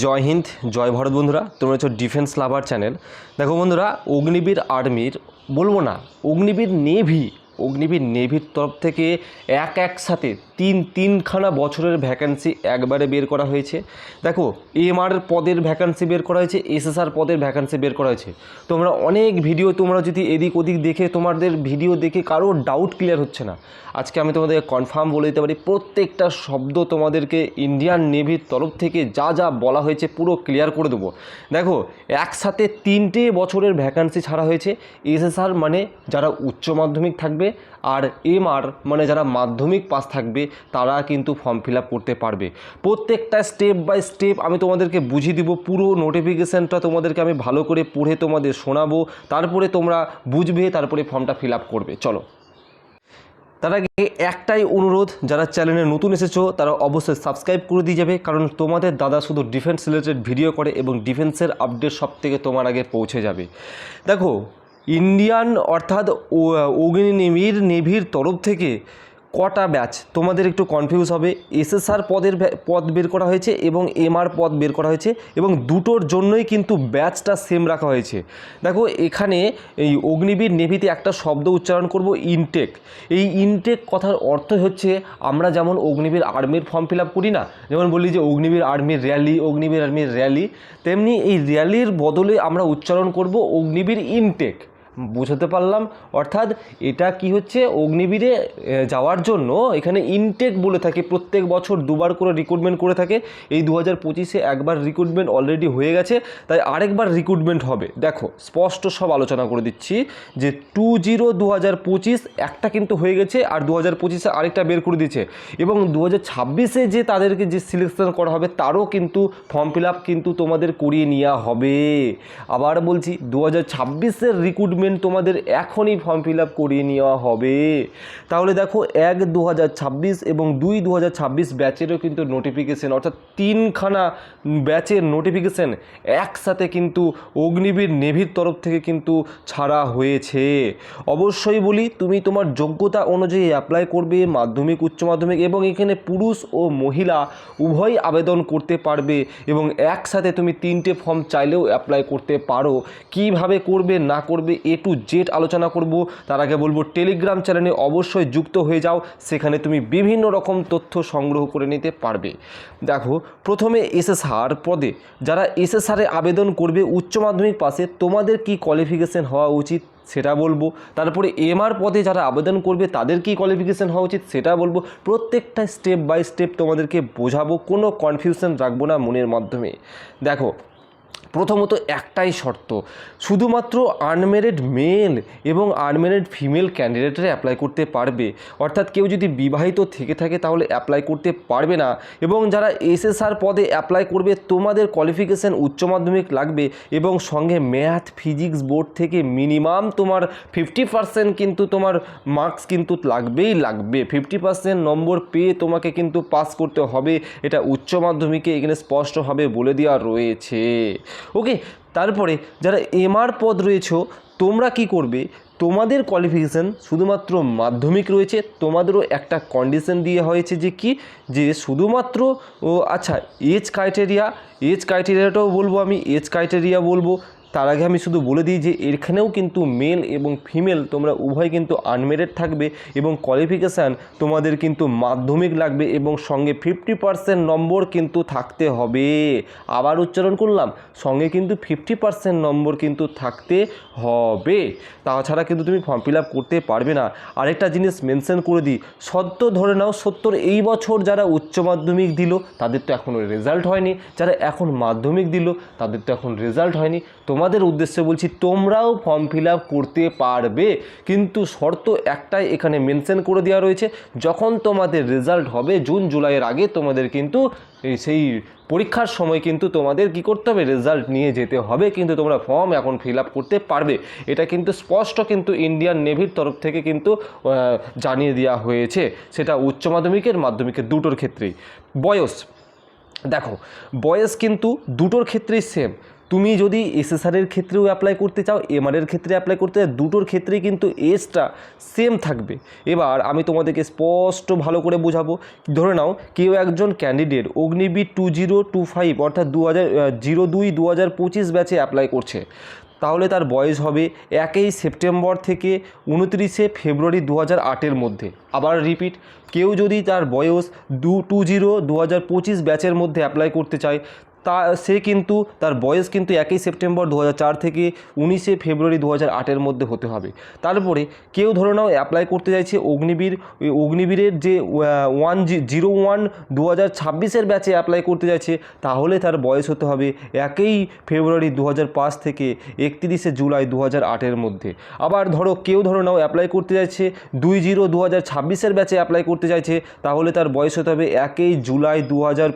জয় হিন্দ, জয় ভারত বন্ধুরা। তোমরা হচ্ছে ডিফেন্স লাভার চ্যানেল দেখো বন্ধুরা, অগ্নিবীর আর্মির বলব না, অগ্নিবীর নেভি অগ্নিবীর নেভির তরফ থেকে এক এক সাথে তিন তিনখানা বছরের ভ্যাকান্সি একবারে বের করা হয়েছে। দেখো এমআর পদের ভ্যাকান্সি বের করা হয়েছে এসএসআর পদের ভ্যাকান্সি বের করা হয়েছে। তোমরা অনেক ভিডিও, তোমরা যদি এদিক ওদিক দেখে তোমাদের ভিডিও দেখে কারও ডাউট ক্লিয়ার হচ্ছে না। আজকে আমি তোমাদের কনফার্ম বলে দিতে পারি, প্রত্যেকটা শব্দ তোমাদেরকে ইন্ডিয়ান নেভির তরফ থেকে যা যা বলা হয়েছে পুরো ক্লিয়ার করে দেবো। দেখো, একসাথে তিনটে বছরের ভ্যাকান্সি ছাড়া হয়েছে। এসএসআর মানে যারা উচ্চ মাধ্যমিক থাকবে আর এমআর মানে যারা মাধ্যমিক পাস থাকবে, তারা কিন্তু ফর্ম ফিল করতে পারবে। প্রত্যেকটা স্টেপ বাই স্টেপ আমি তোমাদেরকে বুঝিয়ে দিব, পুরো নোটিফিকেশানটা তোমাদেরকে আমি ভালো করে পড়ে তোমাদের শোনাবো, তারপরে তোমরা বুঝবে, তারপরে ফর্মটা ফিল করবে। চলো। তার আগে একটাই অনুরোধ, যারা চ্যানেলে নতুন এসেছ, তারা অবশ্যই সাবস্ক্রাইব করে দিয়ে যাবে, কারণ তোমাদের দাদা শুধু ডিফেন্স রিলেটেড ভিডিও করে এবং ডিফেন্সের আপডেট সব থেকে তোমার আগে পৌঁছে যাবে। দেখো ইন্ডিয়ান অর্থাৎ অগ্নিনেভির নেভির তরফ থেকে কটা ব্যাচ? তোমাদের একটু কনফিউজ হবে। এসএসআর পদের পদ বের করা হয়েছে এবং এমআর পদ বের করা হয়েছে এবং দুটোর জন্যই কিন্তু ব্যাচটা সেম রাখা হয়েছে। দেখো, এখানে এই অগ্নিবীর নেভিতে একটা শব্দ উচ্চারণ করব ইনটেক এই ইনটেক কথার অর্থ হচ্ছে আমরা যেমন অগ্নিবীর আর্মির ফর্ম ফিল করি না, যেমন বলি যে অগ্নিবীর আর্মির র্যালি অগ্নিবীর আর্মির র্যালি তেমনি এই র্যালির বদলে আমরা উচ্চারণ করব অগ্নিবীর ইনটেক বুঝতে পারলাম। অর্থাৎ এটা কি হচ্ছে? অগ্নিবীরে যাওয়ার জন্য এখানে ইনটেক বলে থাকে। প্রত্যেক বছর দুবার করে রিক্রুটমেন্ট করে থাকে। এই দু হাজার পঁচিশে একবার রিক্রুটমেন্ট অলরেডি হয়ে গেছে। তাই আরেকবার রিক্রুটমেন্ট হবে। দেখো, স্পষ্ট সব আলোচনা করে দিচ্ছি যে টু জিরো দু হাজার পঁচিশ একটা কিন্তু হয়ে গেছে আর দু হাজার পঁচিশে আরেকটা বের করে দিয়েছে। এবং দু হাজার ছাব্বিশে যে তাদেরকে যে সিলেকশন করা হবে, তারও কিন্তু ফর্ম ফিল আপ কিন্তু তোমাদের করিয়ে নেওয়া হবে। আবার বলছি দু হাজার ছাব্বিশের রিক্রুটমেন্ট তোমাদের এখনই ফর্ম ফিল আপ করিয়ে নেওয়া হবে। তাহলে দেখো, এক দু এবং দুই দু হাজার ছাব্বিশ ব্যাচেরও কিন্তু নোটিফিকেশন অর্থাৎ তিনখানা ব্যাচের নোটিফিকেশন একসাথে কিন্তু অগ্নিবীর নেভির তরফ থেকে কিন্তু ছাড়া হয়েছে। অবশ্যই বলি, তুমি তোমার যোগ্যতা অনুযায়ী অ্যাপ্লাই করবে, মাধ্যমিক, উচ্চ মাধ্যমিক এবং এখানে পুরুষ ও মহিলা উভয়ই আবেদন করতে পারবে এবং একসাথে তুমি তিনটে ফর্ম চাইলেও অ্যাপ্লাই করতে পারো। কীভাবে করবে, না করবে এ টু জেড আলোচনা করব। তার আগে বলব টেলিগ্রাম চ্যানেলে অবশ্যই যুক্ত হয়ে যাও। সেখানে তুমি বিভিন্ন রকম তথ্য সংগ্রহ করে নিতে পারবে। দেখো, প্রথমে এসএসআর পদে, যারা এসএসআরে আবেদন করবে উচ্চ মাধ্যমিক পাশে, তোমাদের কি কোয়ালিফিকেশন হওয়া উচিত সেটা বলব। তারপরে এমআর পদে যারা আবেদন করবে, তাদের কি কোয়ালিফিকেশন হওয়া উচিত সেটা বলব। প্রত্যেকটা স্টেপ বাই স্টেপ তোমাদেরকে বোঝাবো, কোনো কনফিউশন রাখব না মনের মাধ্যমে। দেখো প্রথমত একটাই শর্ত, শুধুমাত্র আনমেরিড মেল এবং আনমেরিড ফিমেল ক্যান্ডিডেটরা অ্যাপ্লাই করতে পারবে। অর্থাৎ কেউ যদি বিবাহিত থেকে থাকে তাহলে অ্যাপ্লাই করতে পারবে না এবং যারা এসএসআর পদে অ্যাপ্লাই করবে তোমাদের কোয়ালিফিকেশান উচ্চ মাধ্যমিক লাগবে এবং সঙ্গে ম্যাথ ফিজিক্স বোর্ড থেকে মিনিমাম তোমার ফিফটি পার্সেন্ট কিন্তু তোমার মার্কস কিন্তু লাগবেই লাগবে। ফিফটি পার্সেন্ট নম্বর পেয়ে তোমাকে কিন্তু পাস করতে হবে। এটা উচ্চ মাধ্যমিকে এখানে স্পষ্টভাবে বলে দেওয়া রয়েছে। ওকে তারপরে যারা এমআর পদ রয়েছে, তোমরা কি করবে? তোমাদের কোয়ালিফিকেশান শুধুমাত্র মাধ্যমিক রয়েছে, তোমাদেরও একটা কন্ডিশন দিয়ে হয়েছে যে কি? যে শুধুমাত্র, ও আচ্ছা এজ ক্রাইটেরিয়া এজ ক্রাইটেরিয়াটাও বলব আমি এজ ক্রাইটেরিয়া বলব। তার আগে আমি শুধু বলে দিই যে এখানেও কিন্তু মেল এবং ফিমেল তোমরা উভয় কিন্তু আনমেরিড থাকবে এবং কোয়ালিফিকেশান তোমাদের কিন্তু মাধ্যমিক লাগবে এবং সঙ্গে ফিফটি পার্সেন্ট নম্বর কিন্তু থাকতে হবে। আবার উচ্চারণ করলাম, সঙ্গে কিন্তু ফিফটি পার্সেন্ট নম্বর কিন্তু থাকতে হবে। তাছাড়া কিন্তু তুমি ফর্ম ফিল আপ করতে পারবে না। আরেকটা জিনিস মেনশন করে দিই, সত্য ধরে নাও, সত্তর এই বছর যারা উচ্চ মাধ্যমিক দিল, তাদের তো এখনও রেজাল্ট হয়নি। যারা এখন মাধ্যমিক দিল, তাদের তো এখন রেজাল্ট হয়নি। তোমাদের উদ্দেশ্যে বলছি, তোমরাও ফর্ম ফিল করতে পারবে, কিন্তু শর্ত একটাই এখানে মেনশন করে দেওয়া রয়েছে, যখন তোমাদের রেজাল্ট হবে জুন, জুলাইয়ের আগে তোমাদের কিন্তু সেই পরীক্ষার সময় কিন্তু তোমাদের কি করতে হবে রেজাল্ট নিয়ে যেতে হবে, কিন্তু তোমরা ফর্ম এখন ফিল আপ করতে পারবে। এটা কিন্তু স্পষ্ট কিন্তু ইন্ডিয়ান নেভির তরফ থেকে কিন্তু জানিয়ে দেওয়া হয়েছে। সেটা উচ্চ মাধ্যমিকের মাধ্যমিকের দুটোর ক্ষেত্রেই। বয়স, দেখো, বয়স কিন্তু দুটোর ক্ষেত্রেই সেম তুমি যদি এসএসআরের ক্ষেত্রেও অ্যাপ্লাই করতে চাও এমআরের ক্ষেত্রে অ্যাপ্লাই করতে চাও, দুটোর ক্ষেত্রেই কিন্তু এজটা সেম থাকবে। এবার আমি তোমাদেরকে স্পষ্ট ভালো করে বোঝাবো। ধরে নাও, কেউ একজন candidate Agniveer two zero two five অর্থাৎ দু হাজার জিরো দুই দু হাজার পঁচিশ ব্যাচে অ্যাপ্লাই করছে। তাহলে তার বয়স হবে একই সেপ্টেম্বর থেকে উনত্রিশে ফেব্রুয়ারি দু হাজার আটের মধ্যে। আবার রিপিট কেউ যদি তার বয়স দু টু জিরো দু হাজার পঁচিশ ব্যাচের মধ্যে অ্যাপ্লাই করতে চায় তা, সে কিন্তু, তার বয়স কিন্তু একই সেপ্টেম্বর দু থেকে উনিশে ফেব্রুয়ারি দু হাজার আটের মধ্যে হতে হবে। তারপরে কেউ ধরে নাও অ্যাপ্লাই করতে চাইছে অগ্নিবীর অগ্নিবীরের যে ওয়ান জিরো ওয়ান দু হাজার ছাব্বিশের ব্যাচে অ্যাপ্লাই করতে চাইছে, তাহলে তার বয়স হতে হবে একই ফেব্রুয়ারি দু হাজার পাঁচ থেকে একত্রিশে জুলাই দু হাজার আটের মধ্যে। আবার ধরো কেউ ধরো নাও অ্যাপ্লাই করতে চাইছে দুই জিরো দু হাজার ছাব্বিশের ব্যাচে অ্যাপ্লাই করতে চাইছে, তাহলে তার বয়স হতে হবে একই জুলাই দু হাজার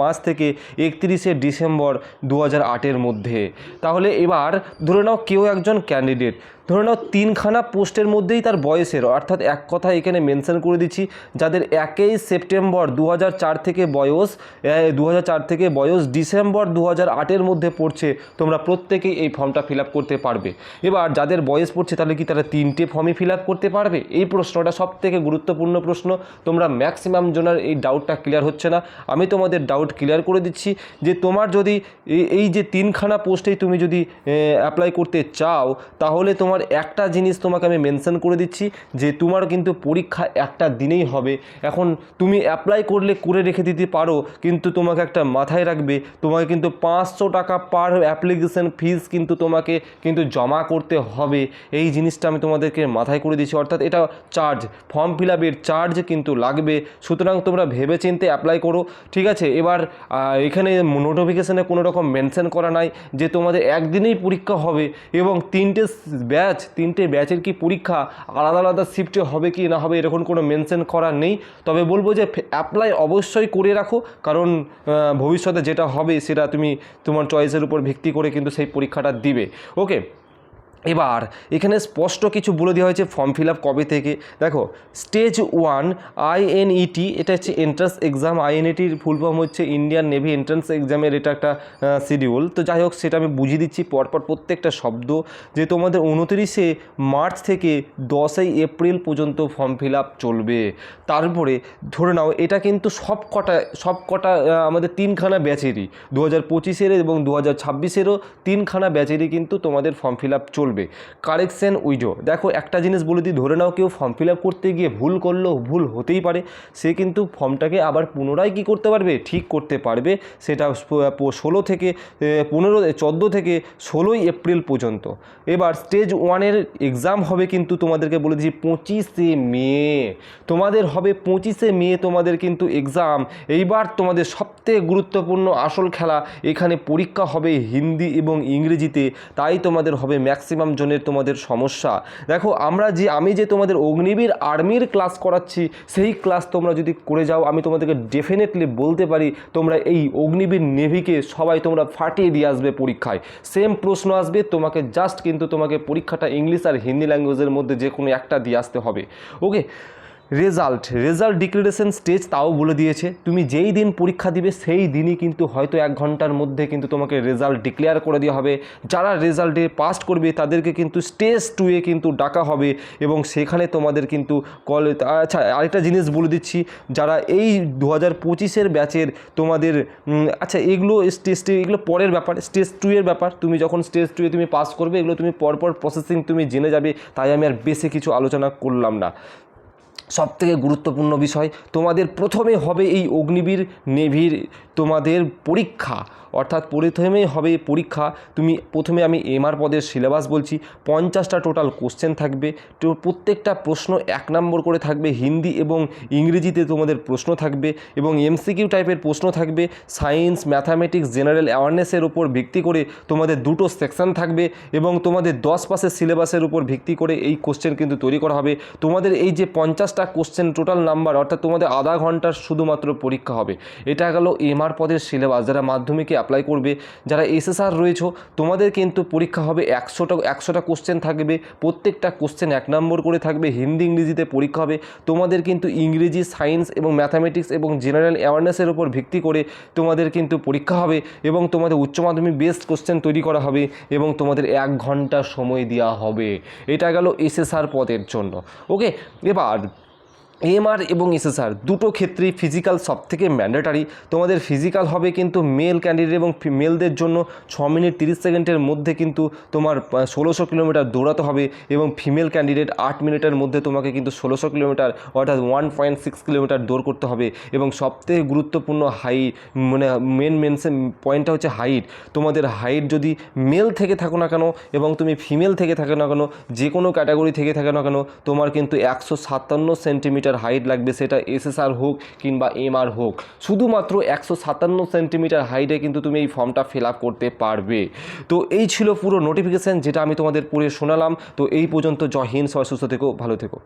পাঁচ থেকে একত্রিশে ডিসেম্বর দু হাজার আটের মধ্যে। তাহলে এবার ধরে নাও কেউ একজন ক্যান্ডিডেট ধরে নাও তিনখানা পোস্টের মধ্যেই তার বয়সের, অর্থাৎ এক কথা এখানে মেনশন করে দিচ্ছি, যাদের একই সেপ্টেম্বর দু থেকে বয়স দু থেকে বয়স, ডিসেম্বর দু হাজার আটের মধ্যে পড়ছে, তোমরা প্রত্যেকেই এই ফর্মটা ফিল করতে পারবে। এবার যাদের বয়স পড়ছে, তাহলে কি তারা তিনটে ফর্মই ফিল করতে পারবে? এই প্রশ্নটা সব থেকে গুরুত্বপূর্ণ প্রশ্ন, তোমরা ম্যাক্সিমাম জনের এই ডাউটটা ক্লিয়ার হচ্ছে না। আমি তোমাদের ডাউট ক্লিয়ার করে দিচ্ছি যে তোমার যদি এই- এই যে তিনখানা পোস্টেই তুমি যদি অ্যাপ্লাই করতে চাও, তাহলে তোমার একটা জিনিস তোমাকে আমি মেনশন করে দিচ্ছি, যে তোমার কিন্তু পরীক্ষা একটা দিনেই হবে। এখন তুমি অ্যাপ্লাই করলে করে রেখে দিতে পারো, কিন্তু তোমাকে একটা মাথায় রাখবে, তোমাকে কিন্তু পাঁচশো টাকা পার অ্যাপ্লিকেশন ফিস কিন্তু তোমাকে কিন্তু জমা করতে হবে। এই জিনিসটা আমি তোমাদেরকে মাথায় করে দিচ্ছি, অর্থাৎ এটা চার্জ ফর্ম ফিল আপের চার্জ কিন্তু লাগবে। সুতরাং তোমরা ভেবে চিনতে অ্যাপ্লাই করো, ঠিক আছে? এবার এখানে নোটিফিকেশানে কোনো রকম মেনশন করা নাই, যে তোমাদের একদিনেই পরীক্ষা হবে এবং তিনটে ব্যাচ তিনটে ব্যাচের কি পরীক্ষা? আলাদা আলাদা শিফটে হবে কি না হবে এরকম কোনো মেনশন করা নেই। তবে বলব যে অ্যাপ্লাই অবশ্যই করে রাখো। কারণ ভবিষ্যতে যেটা হবে সেটা তুমি তোমার চয়েসের উপর ভিত্তি করে কিন্তু সেই পরীক্ষাটা দিবে। ওকে এবার এখানে স্পষ্ট কিছু বলে দেওয়া হয়েছে ফর্ম ফিল আপ কবে থেকে। দেখো স্টেজ ওয়ান আইএনইটি এটা হচ্ছে এন্ট্রান্স এক্সাম আইএনইটির ফুল ফর্ম হচ্ছে ইন্ডিয়ান নেভি এন্ট্রান্স এক্সামের এটা একটা শিডিউল তো যাই হোক, সেটা আমি বুঝিয়ে দিচ্ছি, পরপর প্রত্যেকটা শব্দ। যে তোমাদের উনতিরিশে মার্চ থেকে দশই এপ্রিল পর্যন্ত ফর্ম ফিল আপ চলবে। তারপরে ধরে নাও, এটা কিন্তু সব কটা সব কটা আমাদের তিনখানা ব্যাচেরই দু হাজার পঁচিশের এবং দু হাজার ছাব্বিশেরও তিনখানা ব্যাচেরই কিন্তু তোমাদের ফর্ম ফিল আপ চলবে। Correction window. দেখো, একটা জিনিস বলে দিই, ধরে নাও কেউ ফর্ম ফিল আপ করতে গিয়ে ভুল করল, ভুল হতেই পারে। সে কিন্তু ফর্মটাকে আবার পুনরায় কি করতে পারবে? ঠিক করতে পারবে। সেটা ষোলো থেকে পনেরো চোদ্দ থেকে ষোলোই এপ্রিল পর্যন্ত। এবার স্টেজ ওয়ানের এক্সাম হবে কিন্তু তোমাদেরকে বলে দিচ্ছি পঁচিশে মে। তোমাদের হবে পঁচিশে মে তোমাদের কিন্তু এক্সাম এইবার তোমাদের সবথেকে গুরুত্বপূর্ণ আসল খেলা এখানে পরীক্ষা হবে হিন্দি এবং ইংরেজিতে। তাই তোমাদের হবে ম্যাক্সিমাম জনের তোমাদের সমস্যা। দেখো, আমরা যে, আমি যে তোমাদের অগ্নিবীর আর্মির ক্লাস করাচ্ছি, সেই ক্লাস তোমরা যদি করে যাও, আমি তোমাদেরকে ডেফিনেটলি বলতে পারি, তোমরা এই অগ্নিবীর নেভিকে সবাই তোমরা ফাটিয়ে দিয়ে আসবে পরীক্ষায়। সেম প্রশ্ন আসবে, তোমাকে জাস্ট কিন্তু তোমাকে পরীক্ষাটা ইংলিশ আর হিন্দি ল্যাঙ্গুয়েজের মধ্যে যে কোনো একটা দিয়ে আসতে হবে। Okay result result declaration stage তাও বলে দিয়েছে। তুমি যেই দিন পরীক্ষা দিবে, সেই দিনই কিন্তু হয়তো এক ঘণ্টার মধ্যে কিন্তু তোমাকে রেজাল্ট ডিক্লেয়ার করে দেওয়া হবে। যারা রেজাল্টে পাস করবে, তাদেরকে কিন্তু স্টেজ টুয়ে কিন্তু ডাকা হবে এবং সেখানে তোমাদের কিন্তু কল আচ্ছা আরেকটা জিনিস বলে দিচ্ছি। যারা এই দু হাজার পঁচিশের ব্যাচের তোমাদের আচ্ছা এগুলো স্টেজ টু এগুলো পরের ব্যাপার, স্টেজ টু এর ব্যাপার। তুমি যখন স্টেজ টুয়ে তুমি পাস করবে, এগুলো তুমি পরপর প্রসেসিং তুমি জেনে যাবে। তাই আমি আর বেশি কিছু আলোচনা করলাম না। সবথেকে গুরুত্বপূর্ণ বিষয়, তোমাদের প্রথমে হবে এই অগ্নিবীর নেভির তোমাদের পরীক্ষা। অর্থাৎ প্রথমেই হবে পরীক্ষা, তুমি প্রথমে আমি এমআর পদের সিলেবাস বলছি, পঞ্চাশটা টোটাল কোশ্চেন থাকবে, তো প্রত্যেকটা প্রশ্ন এক নম্বর করে থাকবে, হিন্দি এবং ইংরেজিতে তোমাদের প্রশ্ন থাকবে এবং এমসিকিউ টাইপের প্রশ্ন থাকবে সায়েন্স ম্যাথামেটিক্স জেনারেল অ্যাওয়ারনেসের উপর ভিত্তি করে তোমাদের দুটো সেকশন থাকবে এবং তোমাদের দশ পাসের সিলেবাসের উপর ভিত্তি করে এই কোশ্চেন কিন্তু তৈরি করা হবে। তোমাদের এই যে পঞ্চাশ পঞ্চাশটা কোশ্চেন টোটাল নাম্বার অর্থাৎ তোমাদের আধা ঘণ্টার শুধুমাত্র পরীক্ষা হবে। এটা গেল এমআর পদের সিলেবাস যারা মাধ্যমিকে অ্যাপ্লাই করবে, যারা এসএসআর রয়েছে, তোমাদের কিন্তু পরীক্ষা হবে একশোটা একশোটা কোশ্চেন থাকবে। প্রত্যেকটা কোশ্চেন এক নম্বর করে থাকবে। হিন্দি, ইংরেজিতে পরীক্ষা হবে। তোমাদের কিন্তু ইংরেজি সায়েন্স এবং ম্যাথামেটিক্স এবং জেনারেল অ্যাওয়ারনেসের উপর ভিত্তি করে তোমাদের কিন্তু পরীক্ষা হবে এবং তোমাদের উচ্চ মাধ্যমিক বেস্ট কোশ্চেন তৈরি করা হবে এবং তোমাদের এক ঘণ্টা সময় দেওয়া হবে। এটা গেল এসএসআর পদের জন্য। ওকে এবার এমআর এবং এসএসআর দুটো ক্ষেত্রেই ফিজিক্যাল সব থেকে ম্যান্ডেটারি তোমাদের ফিজিক্যাল হবে কিন্তু মেল ক্যান্ডিডেট এবং মেলদের জন্য ছ মিনিট তিরিশ সেকেন্ডের মধ্যে কিন্তু তোমার ষোলোশো কিলোমিটার দৌড়াতে হবে এবং ফিমেল ক্যান্ডিডেট আট মিনিটের মধ্যে তোমাকে কিন্তু ষোলোশো কিলোমিটার অর্থাৎ ওয়ান পয়েন্ট সিক্স কিলোমিটার দৌড় করতে হবে। এবং সবথেকে গুরুত্বপূর্ণ হাই মানে মেন মেনসে পয়েন্টটা হচ্ছে হাইট তোমাদের হাইট যদি মেল থেকে থাকো না কেন এবং তুমি ফিমেল থেকে থাকো না কেন যে কোনো ক্যাটাগরি থেকে থাকে না কেন, তোমার কিন্তু একশো সাতান্ন সেন্টিমিটার হাইট লাগবে, সেটা এসএসআর হোক কিংবা এমআর হোক। শুধুমাত্র একশো সাতান্ন সেন্টিমিটার হাইটে কিন্তু তুমি এই ফর্মটা ফিল আপ করতে পারবে। তো এই ছিল পুরো নোটিফিকেশান যেটা আমি তোমাদের পড়ে শোনালাম। তো এই পর্যন্ত জয় হিন্দ, সবাই সুস্থ থেকো, ভালো থেকো।